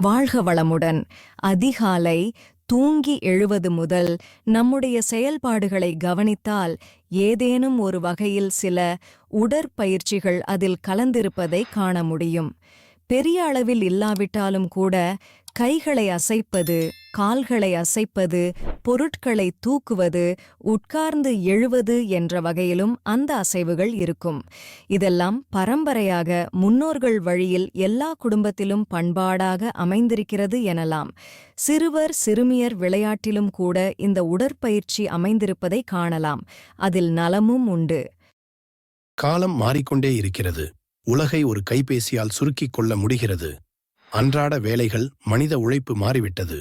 வாழ்க வளமுடன். அதிகாலை தூங்கி எழுவது முதல் நம்முடைய செயல்பாடுகளை கவனித்தால் ஏதேனும் ஒரு வகையில் சில உடற்பயிற்சிகள் அதில் கலந்திருப்பதை காண முடியும். பெரிய அளவில் இல்லாவிட்டாலும் கூட கைகளை அசைப்பது கால்களை அசைப்பது பொருட்களை தூக்குவது உட்கார்ந்து எழுவது என்ற வகையிலும் அந்த அசைவுகள் இருக்கும். இதெல்லாம் பரம்பரையாக முன்னோர்கள் வழியில் எல்லா குடும்பத்திலும் பண்பாடாக அமைந்திருக்கிறது எனலாம். சிறுவர் சிறுமியர் விளையாட்டிலும் கூட இந்த உடற்பயிற்சி அமைந்திருப்பதை காணலாம். அதில் நலமும் உண்டு. காலம் மாறிக்கொண்டே இருக்கிறது. உலகை ஒரு கைபேசியால் சுருக்கிக் கொள்ள முடிகிறது. அன்றாட வேலைகள் மனித உழைப்பு மாறிவிட்டது.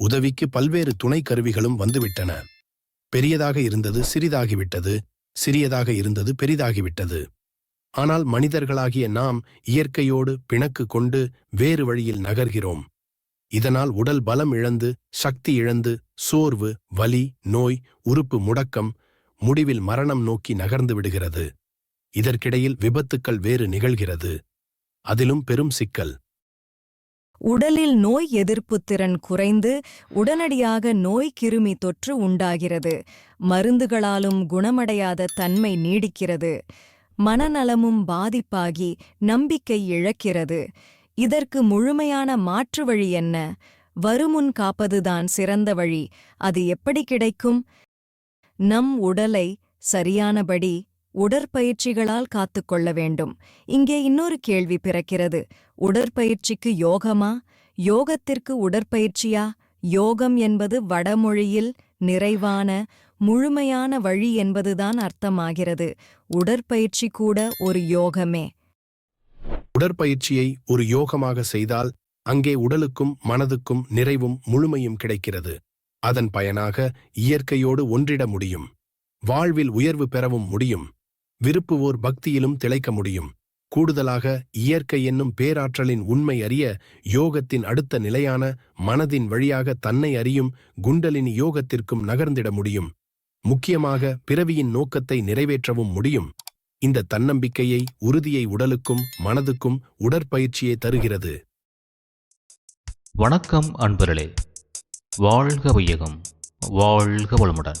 உதவிக்கு பல்வேறு துணை கருவிகளும் வந்துவிட்டன. பெரியதாக இருந்தது சிறிதாகிவிட்டது சிறியதாக இருந்தது பெரிதாகிவிட்டது. ஆனால் மனிதர்களாகிய நாம் இயற்கையோடு பிணக்கு கொண்டு வேறு வழியில் நகர்கிறோம். இதனால் உடல் பலம் இழந்து சக்தி இழந்து சோர்வு வலி நோய் உறுப்பு முடக்கம் முடிவில் மரணம் நோக்கி நகர்ந்து விடுகிறது. இதற்கிடையில் விபத்துக்கள் வேறு நிகழ்கிறது. அதிலும் பெரும் சிக்கல். உடலில் நோய் எதிர்ப்புத் திறன் குறைந்து உடனடியாக நோய் கிருமி தொற்று உண்டாகிறது. மருந்துகளாலும் குணமடையாத தன்மை நீடிக்கிறது. மனநலமும் பாதிப்பாகி நம்பிக்கை இழக்கிறது. இதற்கு முழுமையான மாற்று வழி என்ன? வருமுன் காப்பதுதான் சிறந்த வழி. அது எப்படி கிடைக்கும்? நம் உடலை சரியானபடி உடற்பயிற்சிகளால் காத்துக்கொள்ள வேண்டும். இங்கே இன்னொரு கேள்வி பிறக்கிறது. உடற்பயிற்சிக்கு யோகமா? யோகத்திற்கு உடற்பயிற்சியா? யோகம் என்பது வடமொழியில் நிறைவான முழுமையான வழி என்பதுதான் அர்த்தமாகிறது. உடற்பயிற்சி கூட ஒரு யோகமே. உடற்பயிற்சியை ஒரு யோகமாக செய்தால் அங்கே உடலுக்கும் மனதுக்கும் நிறைவும் முழுமையும் கிடைக்கிறது. அதன் பயனாக இயற்கையோடு ஒன்றிட முடியும். வாழ்வில் உயர்வு பெறவும் முடியும். விருப்புவோர் பக்தியிலும் திளைக்க முடியும். கூடுதலாக இயற்கை என்னும் பேராற்றலின் உண்மை அறிய யோகத்தின் அடுத்த நிலையான மனதின் வழியாக தன்னை அறியும் குண்டலினி யோகத்திற்கும் நகர்ந்திட முடியும். முக்கியமாக பிறவியின் நோக்கத்தை நிறைவேற்றவும் முடியும். இந்த தன்னம்பிக்கையை உறுதியை உடலுக்கும் மனதுக்கும் உடற்பயிற்சியே தருகிறது. வணக்கம் அன்பர்களே. வாழ்க வையகம். வாழ்க வளமுடன்.